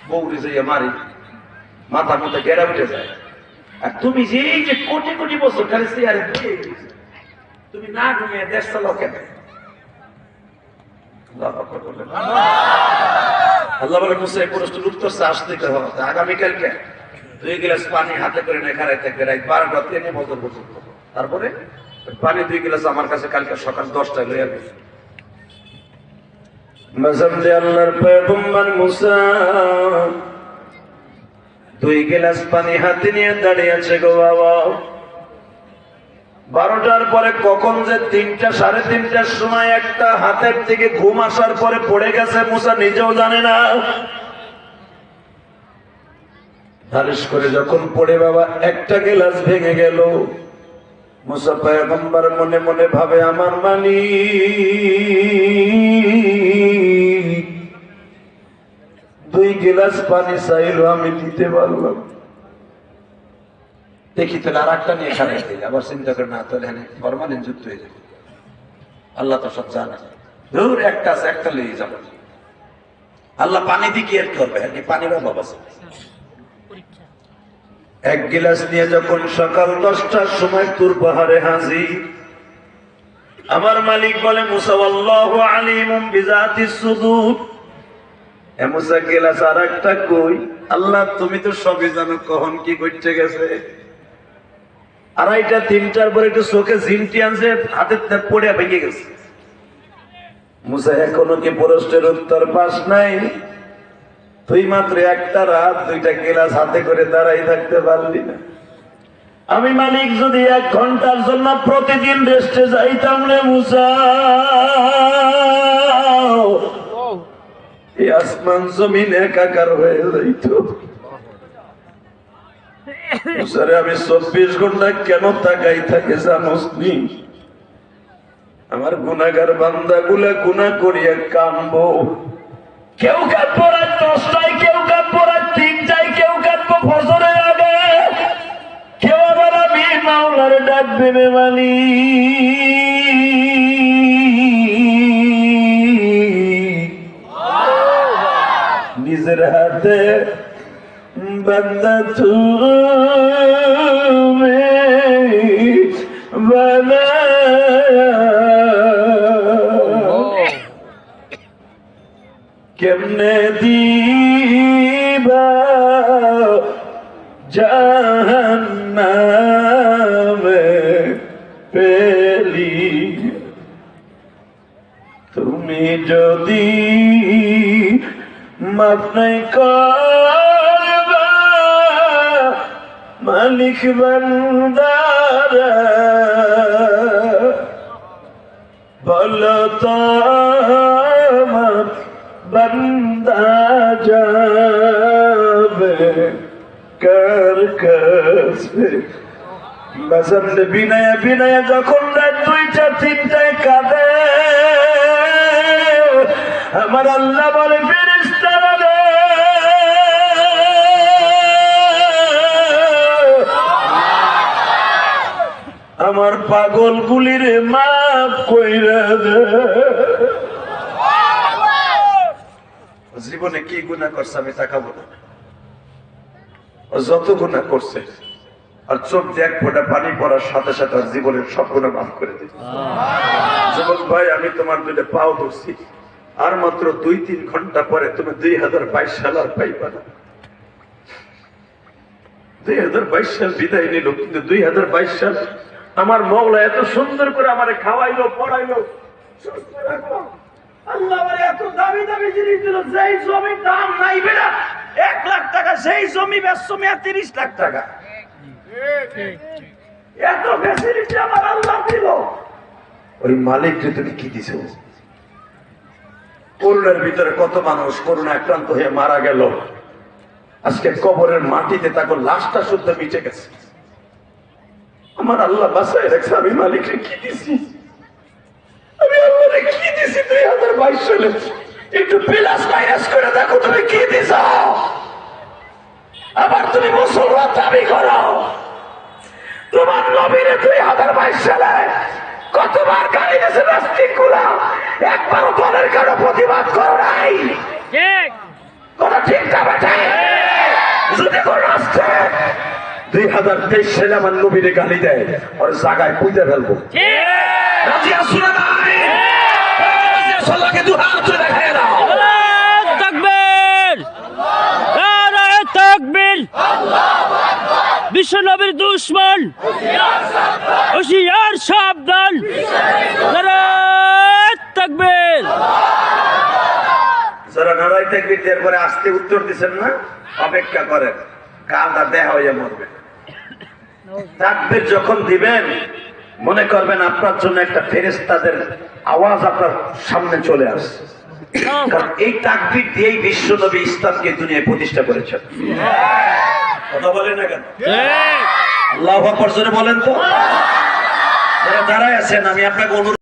বউরে যাইয়া মারি মাথা মতো গেরা উঠে যায়। আর তুমি যে এই যে কোটি কোটি বছর খালি চেয়ারে তুমি না ঘুমিয়ে দেশ চালাও কেন? দুই গ্লাস পানি হাতে করে পর্যন্ত তারপরে পানি দুই গ্লাস আমার কাছে কালকে সকাল দশটায় লয়ে আসবে দুই গ্লাস পানি হাতে নিয়ে দাঁড়িয়ে আছে গো বাবা। বারোটার পরে কখন যে তিনটা, সাড়ে তিনটার সময় একটা হাতের থেকে ঘুম আসার পরে পড়ে গেছে মুসা, নিজেও জানে না। হারিস করে যখন পড়ে বাবা, একটা গেলাস ভেঙে গেল। মুসা পয়গম্বর মনে মনে ভাবে, আমার মানি গিলাস পানি চাইলো আমি দিতে পারলাম। দেখি তাহলে আর একটা নিয়ে এখানে আবার চিন্তা করে না তাহলে এখানে ফরমালিন যুক্ত হয়ে যাবে। আল্লাহ তো সব জানে। ধর একটা আছে একটা লিয়ে যাব। আল্লাহ পানি দিয়ে কি করবে? আর পানির অভাব আছে? এক গিলাস নিয়ে যখন সকাল দশটার সময় তুর পাহাড়ে হাজি আমার মালিক বলে মুসাওয়াল্লাহু আলিমুম বিজাতি সুদূর। একটা প্রশ্নের উত্তর পাস নাই? তুই মাত্র একটা রাত, দুইটা গেলাস হাতে করে দাঁড়াই থাকতে পারলি না। আমি মালিক, যদি এক ঘণ্টার জন্য প্রতিদিন রেস্টে যাইতাম রে মুসা। আসমান জমিন একাকার হয়ে আমি চব্বিশ ঘণ্টা কেন তাকাই থাকে জানোস নি? আমার গুনাগার বান্দা গুলা গুনা করিয়া কামবো কেউ কাঁদবো কেউ কাঁদবো কেউ কাঁদবো ফসলের আগে। কেউ আবার আমি মাওলার ডাক হাতে বন্দা তুমি বানায়া কেমনে দিবা জাহান্নামে পেলি তুমি যদি মাফ নাই মালিক বন্দারা। বলো তো বন্দা যাবে বিনয় বিনয় যখন দুইটা, তিনটায় কাঁদে, আমার আল্লাহ বলে আমার পাগল গুলির মাপ কইরা দে। জীবনে কি গুণা করছে আমি তাকাবো না। যত গুণা করছে আর চোখ দিয়ে এক ফোঁটা পানি পড়ার সাথে সাথে আর জীবনের সব গুণা মাফ করে দিই যুবক ভাই আমি তোমার দুটো পাও ধরছি। আর মাত্র দুই তিন ঘণ্টা পরে তুমি দুই হাজার বাইশ সাল আর পাইবা না। দুই হাজার বাইশ সাল বিদায় নিল কিন্তু দুই হাজার বাইশ সাল আমার মৌলা এত সুন্দর করে আমারে খাওয়াইলো, পড়াইলো। সুস্থ রাখল এত আমার আল্লাহ ওই মালিককে তুমি কি করুণার ভিতরে কত মানুষ করুণা আক্রান্ত হয়ে মারা গেল। আজকে কবরের মাটিতে তাকে লাশটা শুদ্ধ মিটে গেছে। আমার আল্লাহ বাসায় রাখছে আমি মালিককে কি দিছি? আমি আল্লাহরে কি দিছি দুই হাজার বাইশ সালে? একটু প্লাস মাইনাস করে দেখো তুমি কি দিছ? আবার তুমি মুসলমান দাবি করো। তোমার নবীরে দুই হাজার বাইশ সালে কতবার গাড়ি গেছে নাস্তিকগুলা? একবারও দলের কারও প্রতিবাদ করো নাই। ঠিক কথা ঠিক না বেঠে যদি কোন রাষ্ট্রে দুই হাজার তেইশ সালে আমার নবীরে গালি দেয় ওর জায়গায় পুঁতে ফেলব। রাজি আসু না নাই? রাজি আসু আল্লাহকে দু হাত তুলে দেখায় দাও। তাকবীর নারায়ে তাকবীর বিশ্ব নবীর দুশ্মন। হুশিয়ার সাবধান। নারায়ে তাকবীর। যারা নারাই তাকবীর দেওয়ার পরে আসতে উত্তর দিচ্ছেন না অপেক্ষা করেন। কালটা দেহা হয়ে মরবে। তাকবীর যখন দিবেন মনে করবেন আপনার জন্য একটা ফেরেস্তাদের আওয়াজ আপনার সামনে চলে আসছে। কারণ এই তাকবীর দিয়েই বিশ্ব নবী ইসলামকে দুনিয়ায় প্রতিষ্ঠা করেছেন। কথা বলেন না কেন? ঠিক আল্লাহ আকবর বলেন তো। যারা দাঁড়ায় আছেন আমি আপনাকে অনুরোধ